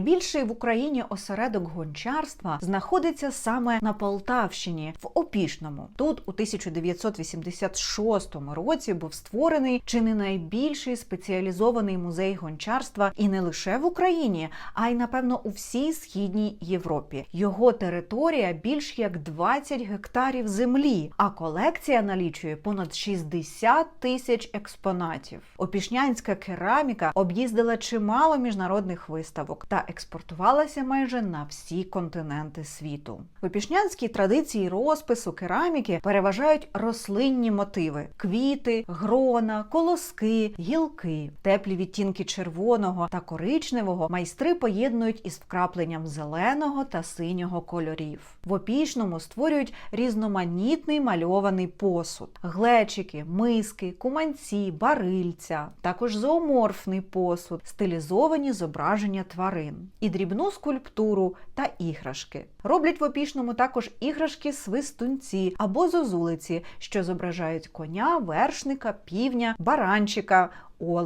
Більший в Україні осередок гончарства знаходиться саме на Полтавщині в Опішному. Тут у 1986 році був створений чи не найбільший спеціалізований музей гончарства і не лише в Україні, а й напевно у всій східній Європі. Його територія більш як 20 гектарів землі, а колекція налічує понад 60 тисяч експонатів. Опішнянська кераміка об'їздила чимало міжнародних виставок та експортувалася майже на всі континенти світу. В опішнянській традиції розпису кераміки переважають рослинні мотиви: квіти, грона, колоски, гілки, теплі відтінки червоного та коричневого майстри поєднують із вкрапленням зеленого та синього кольорів. В опішному створюють різноманітний мальований посуд: глечики, миски, куманці, барильця, також зооморфний посуд, стилізовані зображення тварин, і дрібну скульптуру та іграшки. Роблять в опішному також іграшки свистунці або зозулиці, що зображають коня, вершника, півня, баранчика.